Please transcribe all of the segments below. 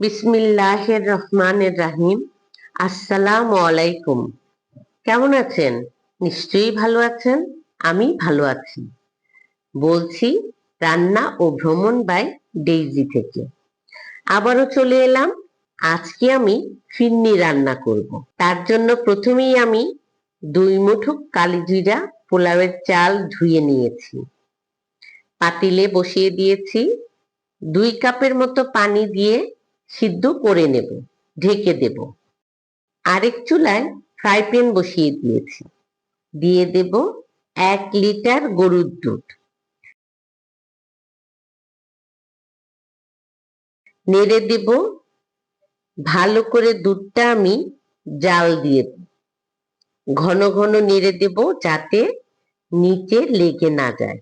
বিসমিল্লাহির রহমানির রাহিম আসসালামু আলাইকুম কেমন আছেন? নিশ্চয়ই ভালো আছেন, আমি ভালো আছি। বলছি, রান্না ও ভ্রমণ বাই ডেইজি থেকে। আবারও চলে এলাম, আজকে আমি ফিন্নি রান্না করব। তার জন্য প্রথমেই আমি দুই মুঠো কালিজিরা পোলাওয়ের চাল ধুয়ে নিয়েছি। পাতিলে বসিয়ে দিয়েছি। দুই কাপের মতো পানি দিয়ে সিদ্ধ করে নেব, ঢেকে দেব। আরেক চুলায় ফ্রাই প্যান বসিয়ে দিয়েছি। দিয়ে দেব এক লিটার গরুর দুধ। নেড়ে দেব, ভালো করে দুধটা আমি জাল দিয়ে। ঘন ঘন নেড়ে দেব যাতে নিচে লেগে না যায়।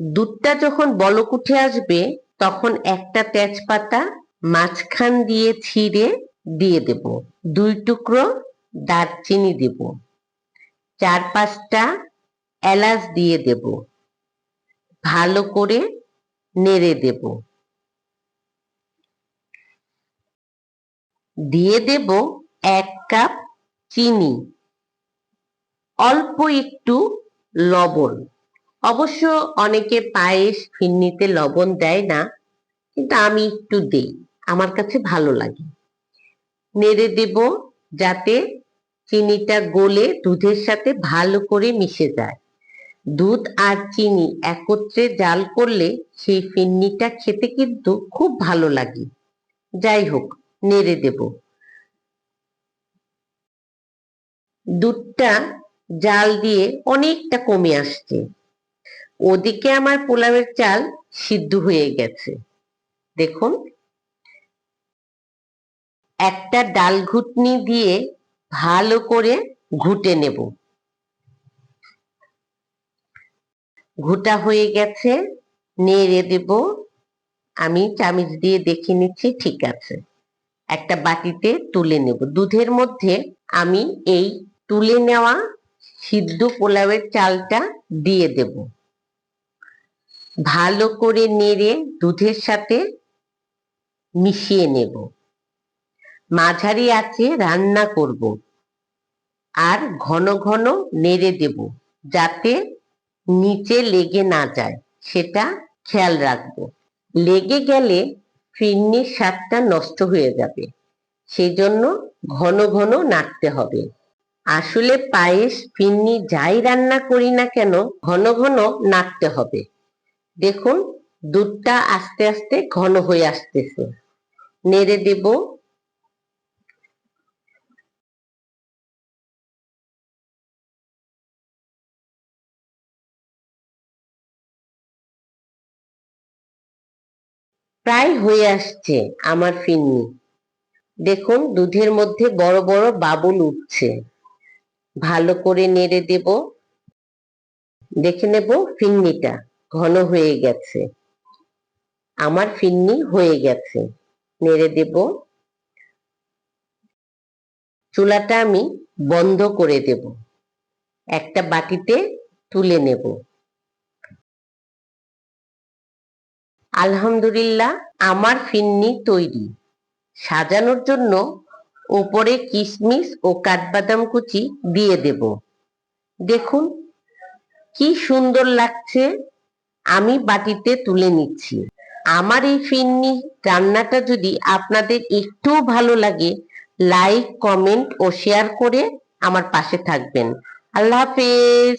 দুধটা যখন বলক উঠে আসবে তখন একটা তেজপাতা মাঝখান দিয়ে ছিঁড়ে দিয়ে দেব। দুই টুকরো দারচিনি দেব। চার পাঁচটা এলাচ দিয়ে দেব। ভালো করে নেড়ে দেব। দিয়ে দেব এক কাপ চিনি। অল্প একটু লবণ। অবশ্য অনেকে পায়েস ফিন্নিতে লবণ দেয় না, কিন্তু আমি একটু দেই, আমার কাছে ভালো লাগে। নেড়ে দেব যাতে চিনিটা গলে দুধের সাথে ভালো করে মিশে যায়। দুধ আর চিনি একত্রে জাল করলে সেই ফিন্নিটা খেতে কিন্তু খুব ভালো লাগে। যাই হোক, নেড়ে দেব। দুধটা জাল দিয়ে অনেকটা কমে আসছে। ওদিকে আমার পোলাওয়ের চাল সিদ্ধ হয়ে গেছে। দেখুন। একটা ডাল ঘুটনি দিয়ে ভালো করে ঘুটে নেব। ঘুটা হয়ে গেছে, নেড়ে দেব। আমি চামিচ দিয়ে দেখে নিচ্ছি, ঠিক আছে। একটা বাটিতে তুলে নেব। দুধের মধ্যে আমি এই তুলে নেওয়া সিদ্ধ পোলাওয়ের চালটা দিয়ে দেব। ভালো করে নেড়ে দুধের সাথে মিশিয়ে নেব। মাঝারি আছে রান্না করব আর ঘন ঘন নেড়ে দেব যাতে নিচে লেগে না যায়, সেটা খেয়াল রাখব। লেগে গেলে ফিরনির স্বাদটা নষ্ট হয়ে যাবে সেই জন্য ঘন ঘন নাড়তে হবে। আসলে পায়েস, ফিরনি যাই রান্না করি না কেন, ঘন ঘন নাড়তে হবে। দেখুন, দুধটা আস্তে আস্তে ঘন হয়ে আসতেছে। নেড়ে দেব। প্রায় হয়ে আসছে আমার ফিন্নি। দেখুন, দুধের মধ্যে বড় বড় বাবুল উঠছে। ভালো করে নেড়ে দেব। দেখে নেব ফিন্নিটা। ঘন হয়ে গেছে। আমার ফিন্নি হয়ে গেছে। নেড়ে দেব। চুলাটা আমি বন্ধ করে দেব। একটা বাটিতে তুলে নেব। আলহামদুলিল্লাহ, আমার ফিন্নি তৈরি। সাজানোর জন্য উপরে কিশমিশ ও কাঠবাদাম কুচি দিয়ে দেব। দেখুন, কি সুন্দর লাগছে। আমি বাটিতে তুলে নিচ্ছি। আমার এই ফিন্নি রান্নাটা যদি আপনাদের একটুও ভালো লাগে লাইক কমেন্ট ও শেয়ার করে আমার পাশে থাকবেন। আল্লাহ হাফেজ।